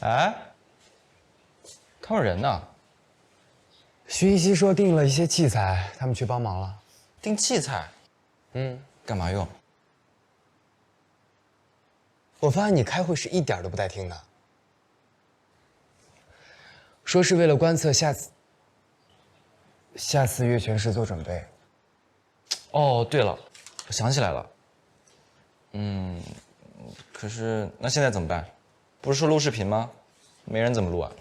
哎，他们人呢？徐一熙说订了一些器材，他们去帮忙了。订器材，嗯，干嘛用？我发现你开会是一点都不带听的。说是为了观测下次下次月全食做准备。哦，对了，我想起来了。嗯，可是那现在怎么办？不是说录视频吗？没人怎么录啊？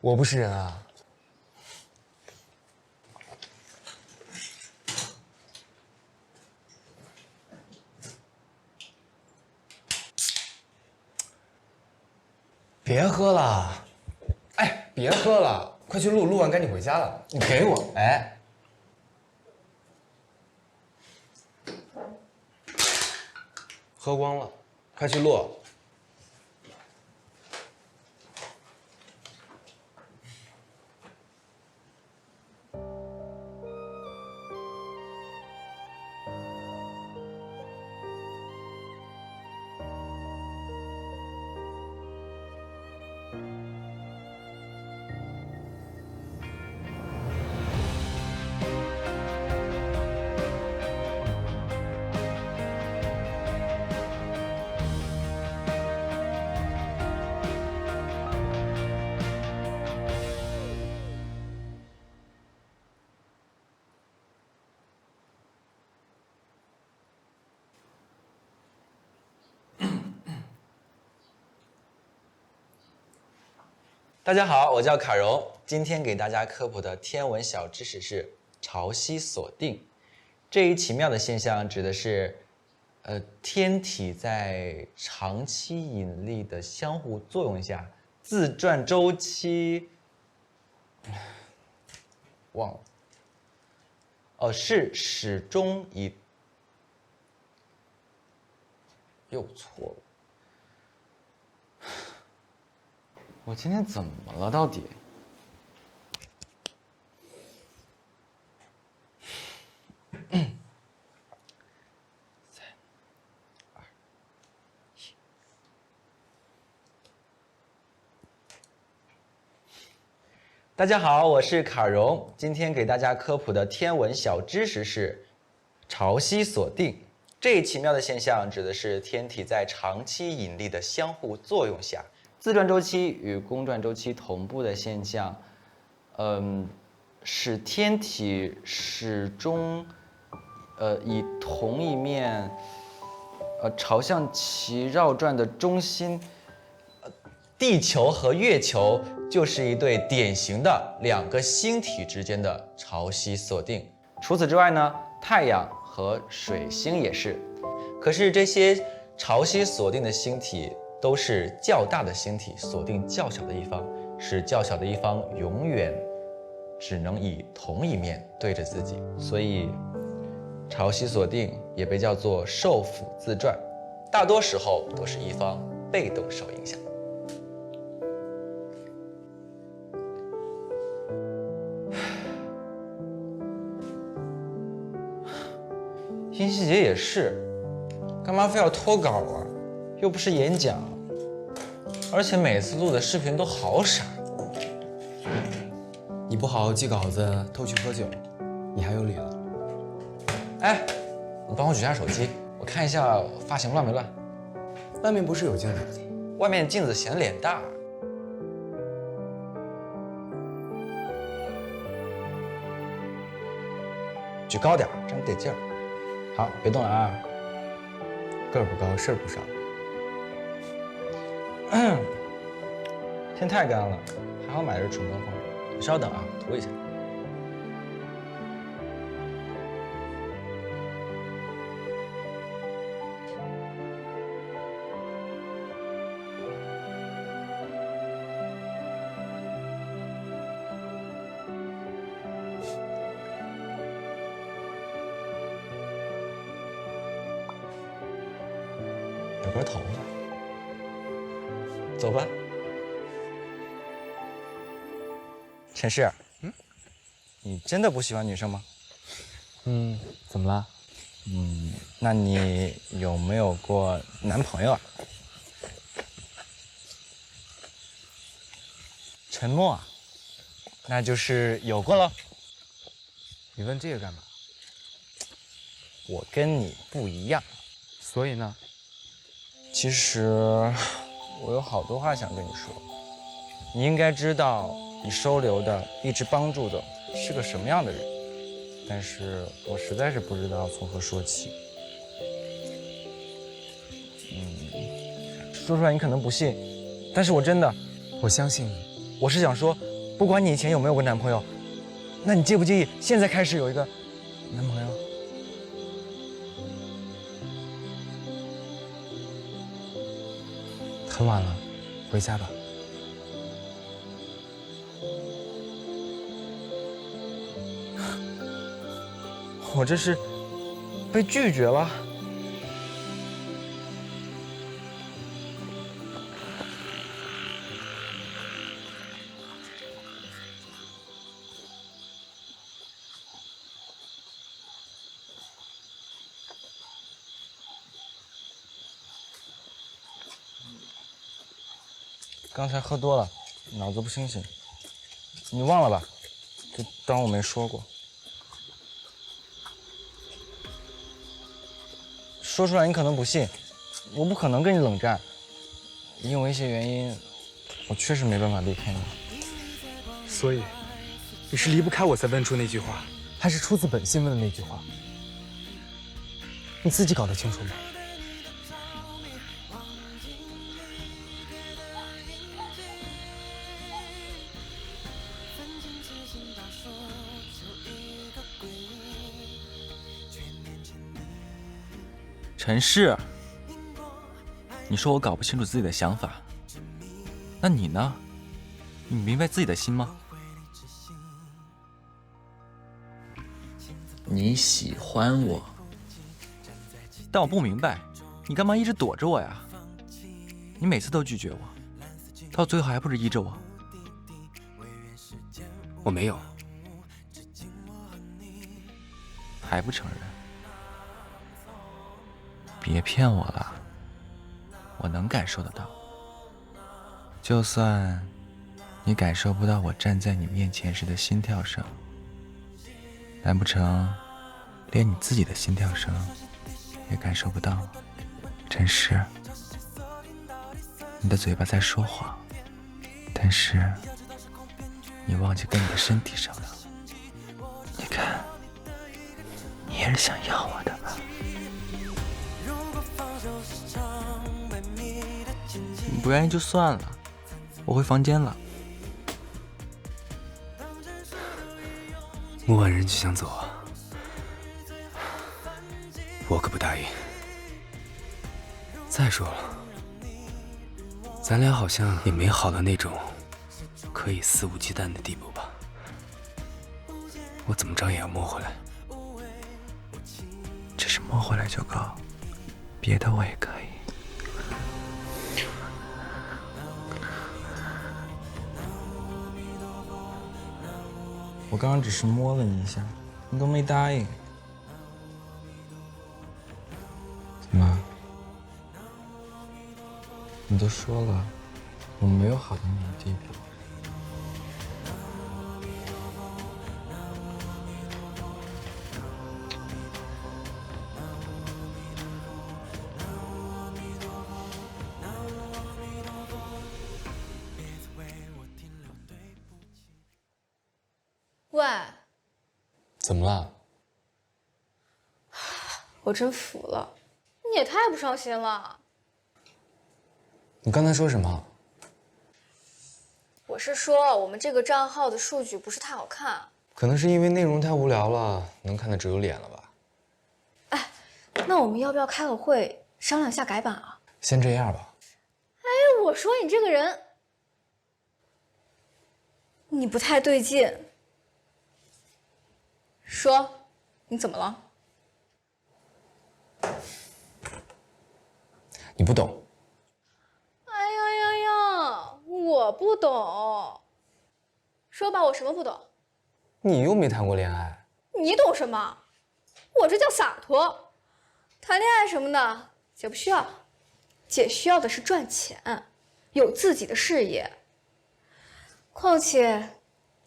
我不是人啊。别喝了，哎，别喝了，快去录，录完赶紧回家了。你给我，哎，喝光了，快去录。大家好，我叫卡荣，今天给大家科普的天文小知识是潮汐锁定。这一奇妙的现象指的是，呃，天体在长期引力的相互作用下，自转周期，忘了，哦，是始终以，又错了。我今天怎么了？到底？大家好，我是卡荣，今天给大家科普的天文小知识是潮汐锁定。这一奇妙的现象指的是天体在长期引力的相互作用下。自转周期与公转周期同步的现象，嗯，使天体始终，呃，以同一面，呃，朝向其绕转的中心。地球和月球就是一对典型的两个星体之间的潮汐锁定。除此之外呢，太阳和水星也是。可是这些潮汐锁定的星体。都是较大的星体锁定较小的一方，使较小的一方永远只能以同一面对着自己，所以潮汐锁定也被叫做受辅自转，大多时候都是一方被动受影响。殷希杰也是，干嘛非要脱稿啊？又不是演讲，而且每次录的视频都好傻。你不好好记稿子，偷去喝酒，你还有理了？哎，你帮我举下手机，我看一下发型乱没乱。外面不是有镜子？外面镜子显脸大。举高点，这样得劲儿。好，别动了啊。个儿不高，事儿不少。天太干了，还好买的是纯钢放你稍等啊，涂一下。陈氏。嗯，你真的不喜欢女生吗？嗯，怎么了？嗯，那你有没有过男朋友啊？沉默啊，那就是有过了。你问这个干嘛？我跟你不一样，所以呢？其实我有好多话想跟你说。你应该知道，你收留的、一直帮助的是个什么样的人，但是我实在是不知道从何说起。嗯，说出来你可能不信，但是我真的，我相信你。我是想说，不管你以前有没有过男朋友，那你介不介意现在开始有一个男朋友？很晚了，回家吧。我这是被拒绝了。刚才喝多了，脑子不清醒，你忘了吧？就当我没说过。说出来你可能不信，我不可能跟你冷战，因为一些原因，我确实没办法离开你。所以，你是离不开我才问出那句话，还是出自本心问的那句话？你自己搞得清楚吗？陈氏，你说我搞不清楚自己的想法，那你呢？你明白自己的心吗？你喜欢我，但我不明白，你干嘛一直躲着我呀？你每次都拒绝我，到最后还不是依着我？我没有，还不承认？别骗我了，我能感受得到。就算你感受不到我站在你面前时的心跳声，难不成连你自己的心跳声也感受不到吗？陈实，你的嘴巴在说谎，但是你忘记跟你的身体商量。你看，你也是想要我的？不愿意就算了，我回房间了。木婉人就想走啊，我可不答应。再说了，咱俩好像也没好到那种可以肆无忌惮的地步吧？我怎么着也要摸回来。只是摸回来就够，别的我也可以。我刚刚只是摸了你一下，你都没答应。怎么？你都说了，我没有好到那个地步。喂，怎么了？我真服了，你也太不上心了。你刚才说什么？我是说，我们这个账号的数据不是太好看。可能是因为内容太无聊了，能看的只有脸了吧？哎那我们要不要开个会商量一下改版啊？先这样吧。哎，我说你这个人，你不太对劲。说，你怎么了？你不懂，哎呀呀呀，我不懂。说吧，我什么不懂？你又没谈过恋爱。你懂什么？我这叫洒脱。谈恋爱什么的，姐不需要。姐需要的是赚钱，有自己的事业。况且，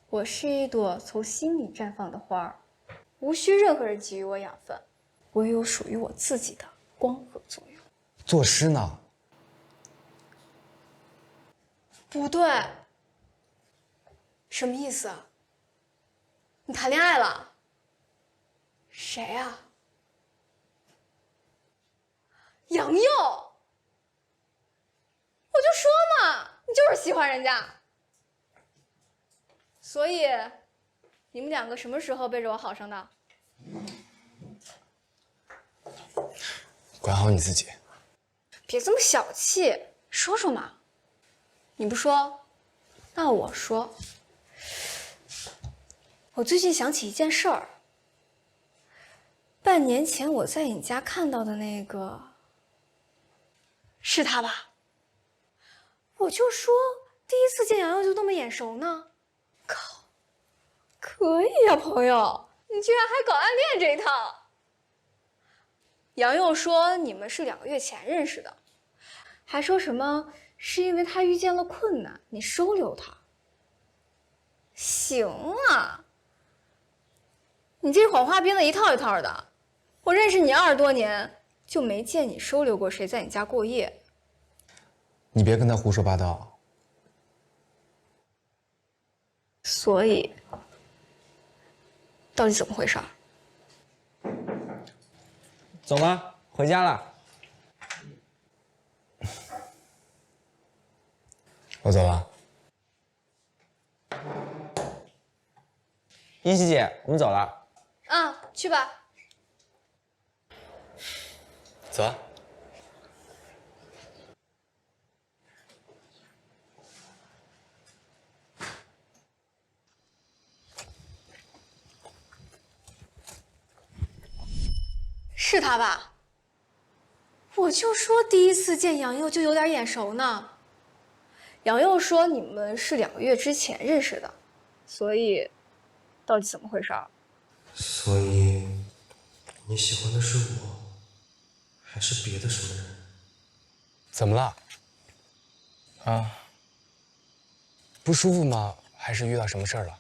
我是一朵从心里绽放的花儿，无需任何人给予我养分，我有属于我自己的光合作用。作诗呢？不对，什么意思啊？你谈恋爱了？谁啊？杨佑，我就说嘛，你就是喜欢人家。所以，你们两个什么时候背着我好上的？管好你自己。别这么小气，说说嘛。你不说，那我说。我最近想起一件事儿。半年前我在你家看到的那个，是他吧？我就说第一次见洋洋就那么眼熟呢。靠，可以呀，朋友，你居然还搞暗恋这一套。杨佑说你们是两个月前认识的，还说什么是因为他遇见了困难，你收留他。行啊，你这谎话编的一套一套的。我认识你二十多年，就没见你收留过谁在你家过夜。你别跟他胡说八道。所以，到底怎么回事？走吧，回家了。我走了。依稀姐，我们走了。嗯，去吧。走啊。是他吧？我就说第一次见杨佑就有点眼熟呢。杨佑说你们是两个月之前认识的，所以到底怎么回事？所以你喜欢的是我，还是别的什么人？怎么了？啊，不舒服吗？还是遇到什么事儿了？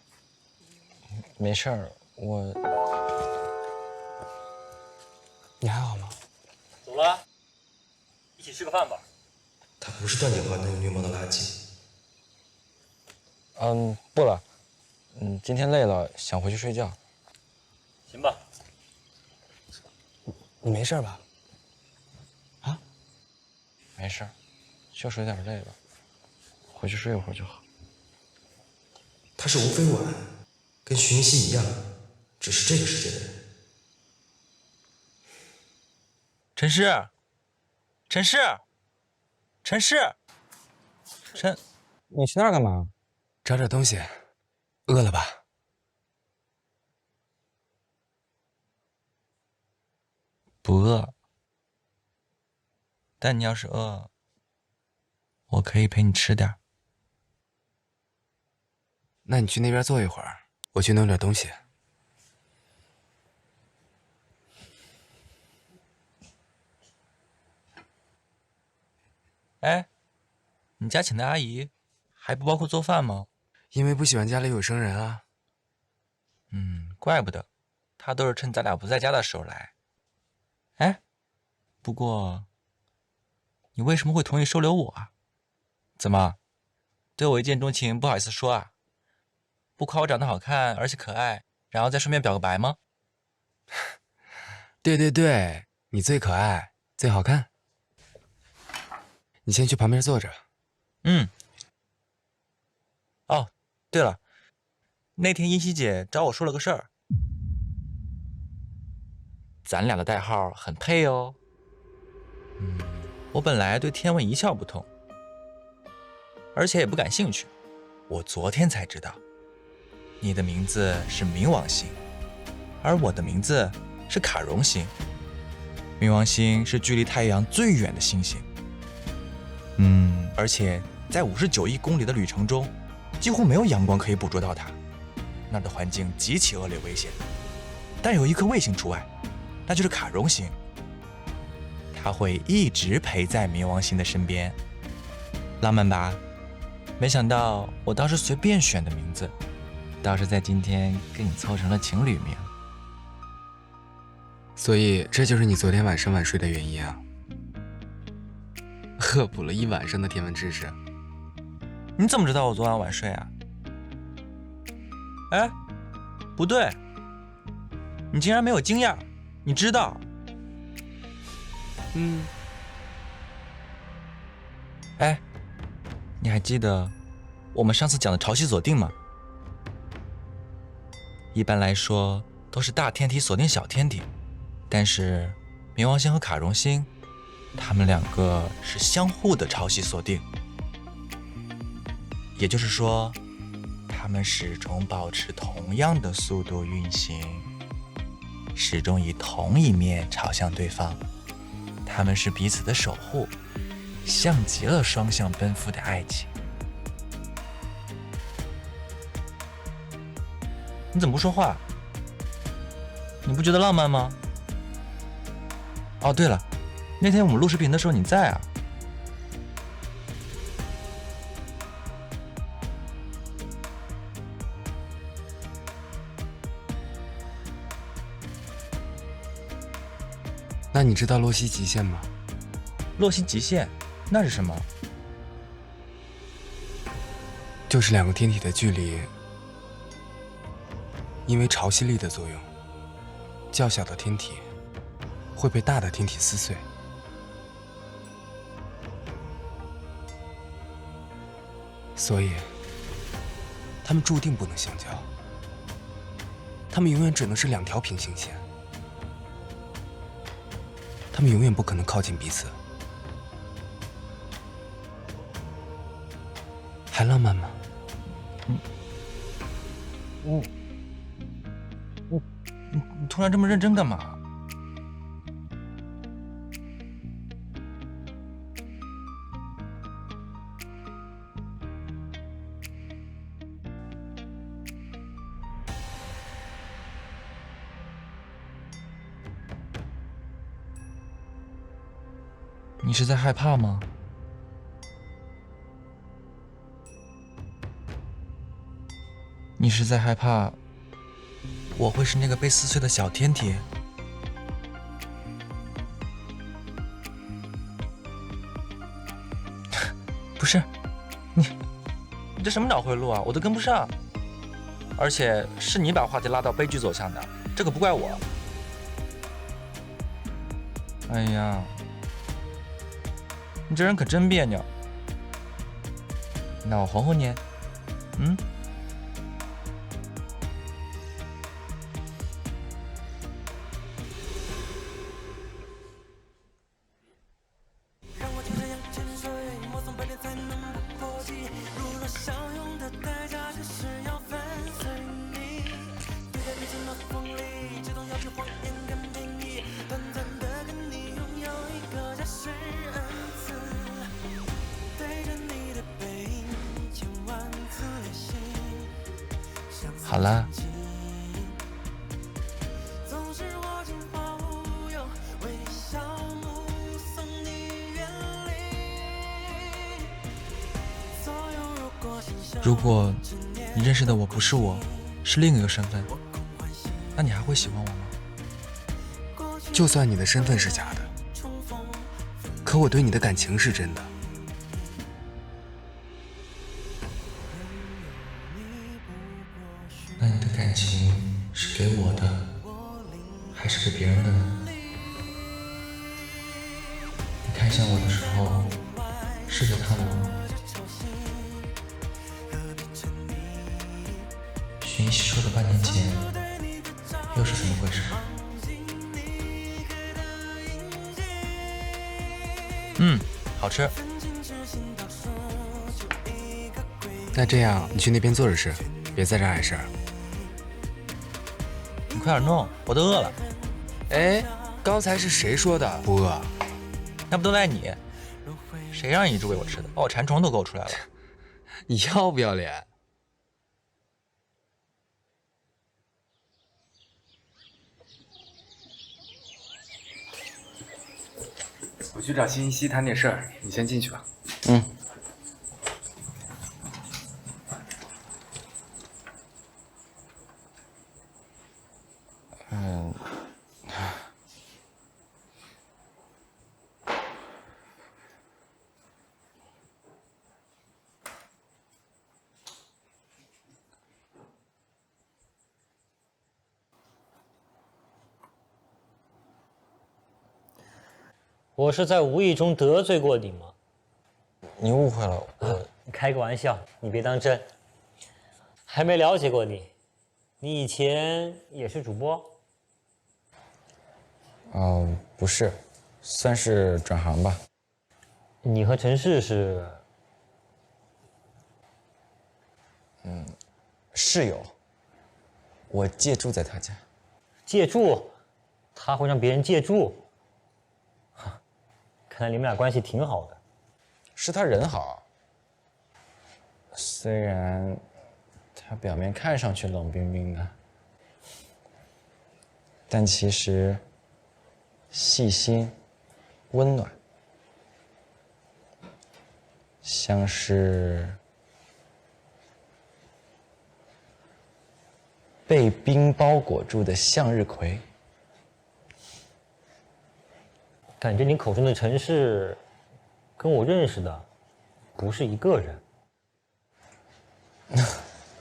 没事儿，我。个饭吧。他不是段景华那个绿帽的垃圾。嗯，不了。嗯，今天累了，想回去睡觉。行吧。你没事吧？啊？没事，就是有点累了，回去睡一会儿就好。他是吴飞晚，跟徐云熙一样，只是这个世界的人。陈师，陈氏，陈氏，陈，你去那儿干嘛？找点东西。饿了吧？不饿。但你要是饿，我可以陪你吃点。那你去那边坐一会儿，我去弄点东西。哎，你家请的阿姨还不包括做饭吗？因为不喜欢家里有生人啊。嗯，怪不得，她都是趁咱俩不在家的时候来。哎，不过，你为什么会同意收留我啊？怎么，对我一见钟情不好意思说啊？不夸我长得好看而且可爱，然后再顺便表个白吗？对对对，你最可爱，最好看。你先去旁边坐着。嗯。哦，对了，那天依稀姐找我说了个事儿，咱俩的代号很配哦。嗯，我本来对天文一窍不通，而且也不感兴趣。我昨天才知道，你的名字是冥王星，而我的名字是卡戎星。冥王星是距离太阳最远的星星。嗯，而且在五十九亿公里的旅程中，几乎没有阳光可以捕捉到它，那儿的环境极其恶劣危险。但有一颗卫星除外，那就是卡戎星，它会一直陪在冥王星的身边。浪漫吧？没想到我当时随便选的名字，倒是在今天跟你凑成了情侣名。所以这就是你昨天晚上晚睡的原因啊！恶 补了一晚上的天文知识。你怎么知道我昨晚晚睡啊？哎，不对，你竟然没有惊讶，你知道？嗯，哎，你还记得我们上次讲的潮汐锁定吗？一般来说都是大天体锁定小天体，但是冥王星和卡戎星，它们两个是相互的潮汐锁定，也就是说，它们始终保持同样的速度运行，始终以同一面朝向对方。他们是彼此的守护，像极了双向奔赴的爱情。你怎么不说话？你不觉得浪漫吗？哦，对了，那天我们录视频的时候你在啊？那你知道洛希极限吗？洛希极限，那是什么？就是两个天体的距离，因为潮汐力的作用，较小的天体会被大的天体撕碎。所以，他们注定不能相交，他们永远只能是两条平行线，他们永远不可能靠近彼此。还浪漫吗？你你突然这么认真干嘛？是在害怕吗？你是在害怕我会是那个被撕碎的小天体？不是，你你这什么脑回路啊？我都跟不上。而且是你把话题拉到悲剧走向的，这可不怪我。哎呀，你这人可真别扭。那我哄哄你，嗯？好了，如果你认识的我不是我，是另一个身份，那你还会喜欢我吗？就算你的身份是假的，可我对你的感情是真的。感情是给我的，还是给别人的呢？你看向我的时候，试着看我吗？徐一熙说的半年前，又是怎么回事？嗯，好吃。那这样，你去那边坐着吃，别在这碍事儿。你快点弄，我都饿了。哎，刚才是谁说的不饿？那不都赖你？谁让你一直喂我吃的，把我馋虫都勾出来了。你要不要脸？我去找辛一西谈点事儿，你先进去吧。嗯。我是在无意中得罪过你吗？你误会了，我开个玩笑，你别当真。还没了解过你，你以前也是主播？哦、不是，算是转行吧。你和陈氏是？室友，我借住在他家。借住，他会让别人借住。看你们俩关系挺好的。是他人好，虽然他表面看上去冷冰冰的，但其实细心、温暖，像是被冰包裹住的向日葵。感觉你口中的城市，跟我认识的不是一个人。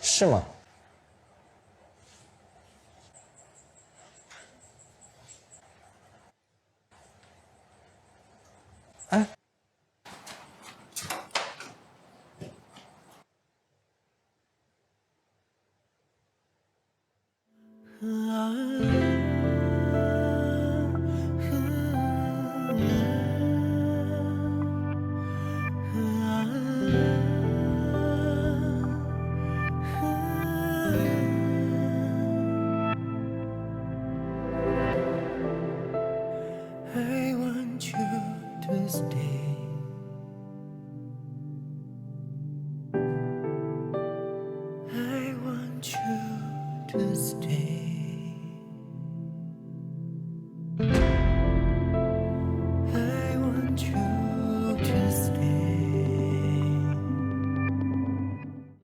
是吗？